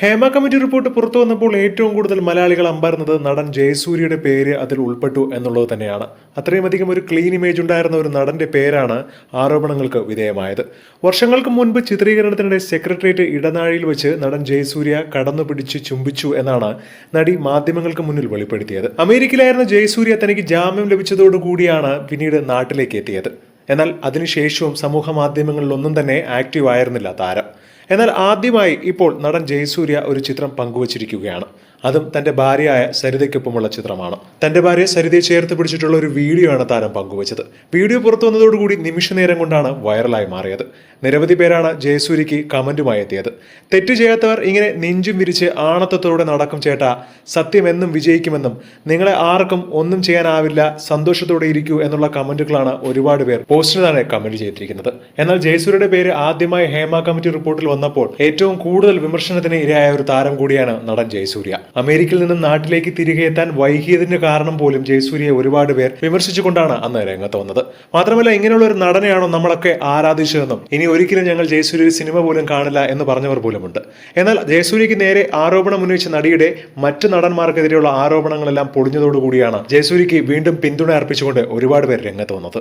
Hema committee report പുറത്തു വന്നപ്പോൾ ഏറ്റവും കൂടുതൽ മലയാളികൾ അമ്പാർന്നത് നടൻ ജയസൂര്യയുടെ പേര് അതിൽ ഉൾപ്പെട്ടു എന്നുള്ളത് തന്നെയാണ്. അത്രയുമധികം ഒരു ക്ലീൻ ഇമേജ് ഉണ്ടായിരുന്ന ഒരു നടന്റെ പേരാണ് ആരോപണങ്ങൾക്ക് വിധേയമായത്. വർഷങ്ങൾക്ക് മുൻപ് ചിത്രീകരണത്തിനിടെ സെക്രട്ടേറിയറ്റ് ഇടനാഴിയിൽ വെച്ച് നടൻ ജയസൂര്യ കടന്നു പിടിച്ച് ചുംബിച്ചു എന്നാണ് നടി മാധ്യമങ്ങൾക്ക് മുന്നിൽ വെളിപ്പെടുത്തിയത്. അമേരിക്കയിലായിരുന്ന ജയസൂര്യ തനിക്ക് ജാമ്യം ലഭിച്ചതോടുകൂടിയാണ് പിന്നീട് നാട്ടിലേക്ക് എത്തിയത്. എന്നാൽ അതിനുശേഷവും സമൂഹ മാധ്യമങ്ങളിലൊന്നും തന്നെ ആക്റ്റീവ് ആയിരുന്നില്ല താരം. എന്നാൽ ആദ്യമായി ഇപ്പോൾ നടൻ ജയസൂര്യ ഒരു ചിത്രം പങ്കുവച്ചിരിക്കുകയാണ്. അതും തന്റെ ഭാര്യയായ സരിതയ്ക്കൊപ്പമുള്ള ചിത്രമാണ്. തന്റെ ഭാര്യ സരിതയെ ചേർത്ത് പിടിച്ചിട്ടുള്ള ഒരു വീഡിയോ ആണ് താരം പങ്കുവച്ചത്. വീഡിയോ പുറത്തു വന്നതോടുകൂടി നിമിഷ നേരം കൊണ്ടാണ് വൈറലായി മാറിയത്. നിരവധി പേരാണ് ജയസൂര്യക്ക് കമന്റുമായി എത്തിയത്. തെറ്റ് ചെയ്യാത്തവർ ഇങ്ങനെ നെഞ്ചും വിരിച്ച് ആണത്തത്തോടെ നടക്കും ചേട്ട. സത്യമെന്നും വിജയിക്കുമെന്നും നിങ്ങളെ ആർക്കും ഒന്നും ചെയ്യാനാവില്ല സന്തോഷത്തോടെ ഇരിക്കൂ എന്നുള്ള കമന്റുകളാണ് ഒരുപാട് പേർ പോസ്റ്റിന് തന്നെ കമന്റ് ചെയ്തിരിക്കുന്നത്. എന്നാൽ ജയസൂര്യയുടെ പേര് ആദ്യമായി ഹേമ കമ്മിറ്റി റിപ്പോർട്ടിൽ വന്നപ്പോൾ ഏറ്റവും കൂടുതൽ വിമർശനത്തിന് ഇരയായ ഒരു താരം കൂടിയാണ് നടൻ ജയസൂര്യ. അമേരിക്കയിൽ നിന്നും നാട്ടിലേക്ക് തിരികെ എത്താൻ വൈകിയതിന്റെ കാരണം പോലും ജയസൂര്യയെ ഒരുപാട് പേർ വിമർശിച്ചുകൊണ്ടാണ് അന്ന് രംഗത്ത് വന്നത്. മാത്രമല്ല ഇങ്ങനെയുള്ള ഒരു നടനെയാണോ നമ്മളൊക്കെ ആരാധിച്ചതെന്നും ഇനി ഒരിക്കലും ഞങ്ങൾ ജയസൂര്യ സിനിമ പോലും കാണില്ല എന്ന് പറഞ്ഞവർ പോലുമുണ്ട്. എന്നാൽ ജയസൂര്യക്ക് നേരെ ആരോപണം ഉന്നയിച്ച നടിയുടെ മറ്റു നടന്മാർക്കെതിരെയുള്ള ആരോപണങ്ങളെല്ലാം പൊളിഞ്ഞതോടുകൂടിയാണ് ജയസൂര്യക്ക് വീണ്ടും പിന്തുണ അർപ്പിച്ചുകൊണ്ട് ഒരുപാട് പേർ രംഗത്ത് വന്നത്.